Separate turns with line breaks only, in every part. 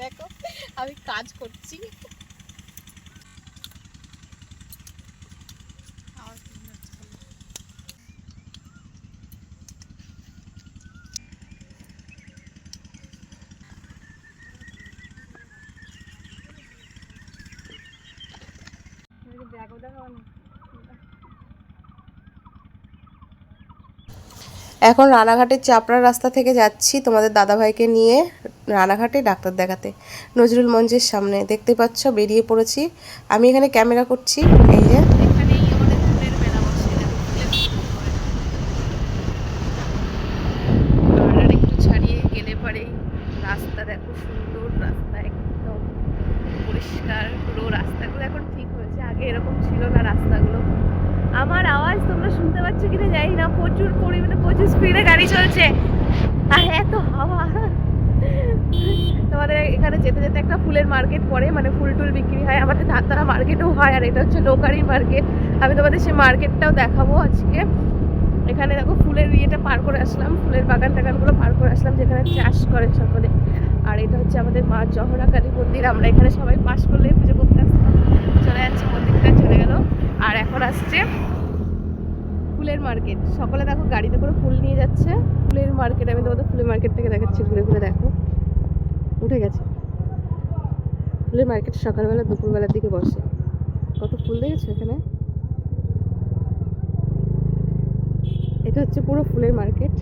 দেখো আমি কাজ করছি। ব্যাগও দেখাবো না এখন রানাঘাটের চাপড়া রাস্তা থেকে যাচ্ছি তোমাদের দাদাভাইকে নিয়ে রানাঘাটে ডাক্তার দেখাতে। নজরুল মঞ্চের সামনে দেখতে পাচ্ছ, বেরিয়ে পড়েছি। আমি এখানে ক্যামেরা করছি, এই যে।
পরিষ্কার। পুরো রাস্তাগুলো এখন ঠিক হয়েছে। আগে এরকম ছিল না রাস্তাগুলো। আমার আওয়াজ তোমরা শুনতে পাচ্ছ কিনা জানি না, প্রচুর পরিমাণে, প্রচুর স্পিডে গাড়ি চলছে। আর এত হাওয়া। তোমাদের এখানে যেতে যেতে একটা ফুলের মার্কেট পড়ে মানে ফুল টুল বিক্রি হয়, আমাদের ধারতারা মার্কেটও হয়, আর এটা হচ্ছে নৌকারি মার্কেট আমি তোমাদের সেই মার্কেটটাও দেখাবো আজকে। এখানে দেখো ফুলের ইয়েটা পার করে আসলাম, ফুলের বাগান টাগানগুলো পার করে আসলাম, যেখানে চাষ করে সকলে। আর এটা হচ্ছে আমাদের মা জহরা কালী মন্দির। আমরা এখানে সবাই পাশ করলে পুজো করতে আসতাম। চলে যাচ্ছে, মন্দিরটা চলে গেল। আর এখন আসছে ফুলের মার্কেট। সকালে দেখো গাড়িতে করে ফুল নিয়ে যাচ্ছে। ফুলের মার্কেট, আমি তোমাদের ফুলের মার্কেট থেকে দেখাচ্ছি, ঘুরে ঘুরে দেখো। উঠে গেছে। ফুলের মার্কেট সকালবেলা, দুপুরবেলার দিকে বসে। কত ফুল দেখেছ এখানে? এটা হচ্ছে পুরো ফুলের মার্কেট।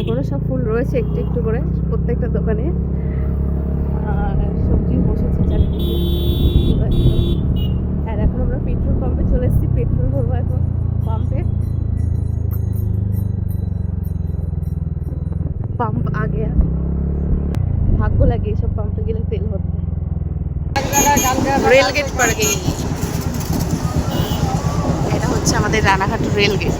এখনও সব ফুল রয়েছে একটু একটু করে, প্রত্যেকটা দোকানে। আর সবজি বসেছে চারিদিকে। আর এখন আমরা পেট্রোল পাম্পে চলে এসেছি, পেট্রোল ভরবো এখন পাম্পে। পাম্প আগে। ভাগ্য লাগে এইসব পাম্পে গেলে তেল ভরতে। রেল গেট গেই এটা হচ্ছে আমাদের রানাঘাট রেল গেট।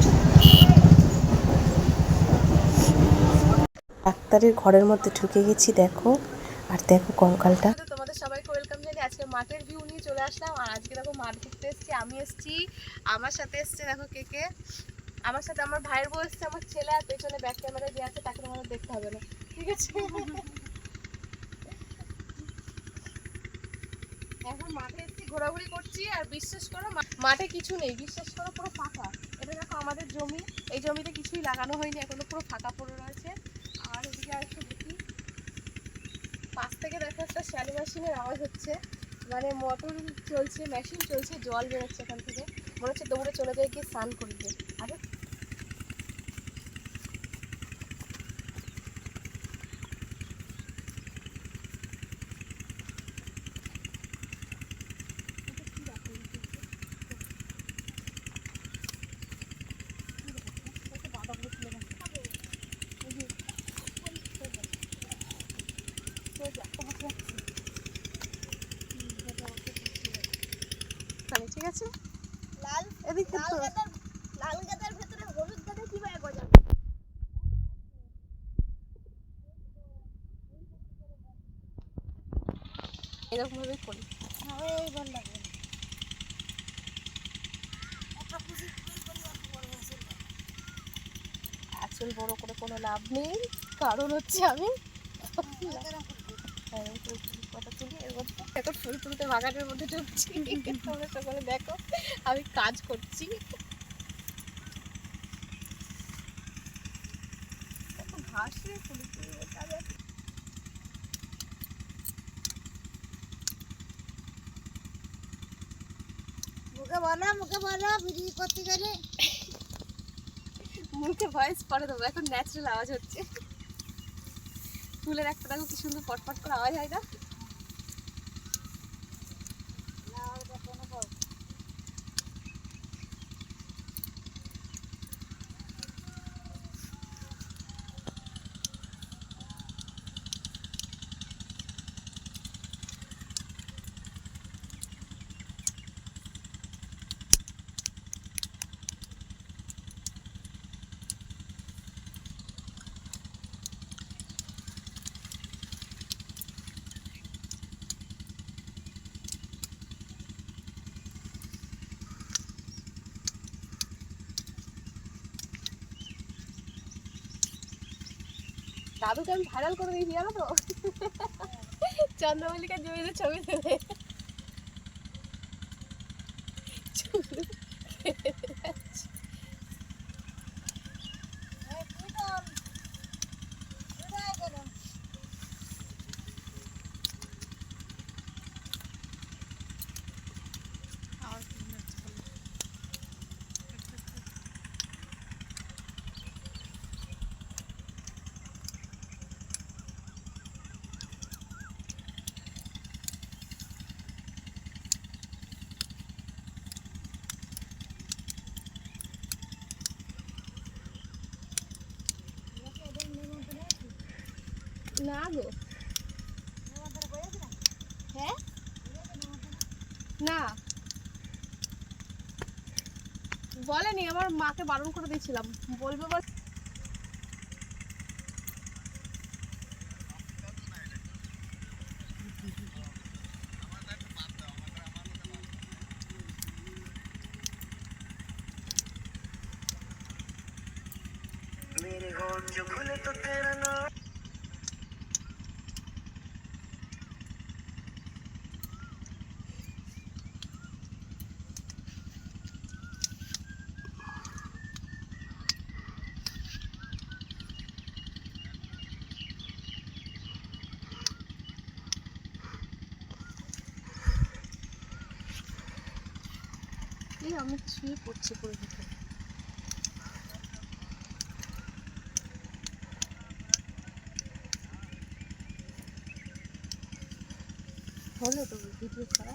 ডাক্তারের ঘরের মধ্যে ঢুকে গেছি, দেখো। আর দেখো কঙ্কালটা।
তোমাদের সবাইকে ওয়েলকাম জানি আজকে মাঠের ভিউ নিয়ে চলে আসলাম। আর আজকে দেখো মাঠ ঘুরতে এসেছি, আমি এসেছি, আমার সাথে এসছে দেখো কে কে। আমার সাথে আমার ভাইয়ের বউ এসছে, আমার ছেলে আর পেছনে ব্যাক ক্যামেরা দিয়ে আছে, তাকে তোমাদের দেখতে হবে না, ঠিক আছে? এখন মাঠে এসেছি, ঘোরাঘুরি করছি, আর বিশ্বাস করো মাঠে কিছু নেই, বিশ্বাস করো পুরো ফাঁকা। এটা দেখো আমাদের জমি, এই জমিতে কিছুই লাগানো হয়নি, এখনও পুরো ফাঁকা পড়ে রয়েছে আর এদিকে আর একটু দেখি পাশ থেকে আওয়াজ হচ্ছে। মানে মোটর চলছে, মেশিন চলছে, জল বেরোচ্ছে এখান থেকে। মনে হচ্ছে দৌড়ে চলে যায় গিয়ে স্নান করবে আছে
লাল
এদিকে
লাল গাদার লাল গাদার ভেতরে হলুদ গাদা কীভাবে গজাবে?
এরকম ভাবে করি
আমি এই
আঁচল বড় করে কোনো লাভ নেই। কারণ হচ্ছে আমি হ্যাঁ, ফুল তুলি, তুলি এর মধ্যে এখন ফুল তুলতে বাগানের মধ্যে ঢুকছি। তোমরা সকলে দেখো, আমি কাজ করছি। ঘাস
মুখে বলো মুখে বলো, ভিডিও করতে গেলে।
মুখে ভয়েস পরে দেবো, এখন ন্যাচারাল আওয়াজ হচ্ছে। ফুলের একটা দেখো কি সুন্দর পটপট করে আওয়াজ হয় না? দাদুকে আমি ভাইরাল করে দিয়েছি জানো তো? চন্দ্রমল্লিকার জমিতে ছবি দেবে না গো
নেমন্তন্ন করেছি না?
হ্যাঁ
করেছে নেমন্তন্ন?
না বলেনি আমার মাকে বারণ করে দিয়েছিলাম বলবে বল
मेरे होठ जो खुले तो तेरा नाम
এই আমি শুয়ে পড়ছি করে দিতে হলো তো ভিডিও করা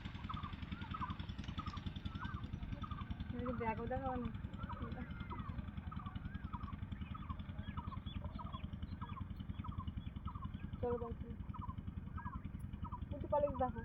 চলো বলছি একটু কলেজ দেখো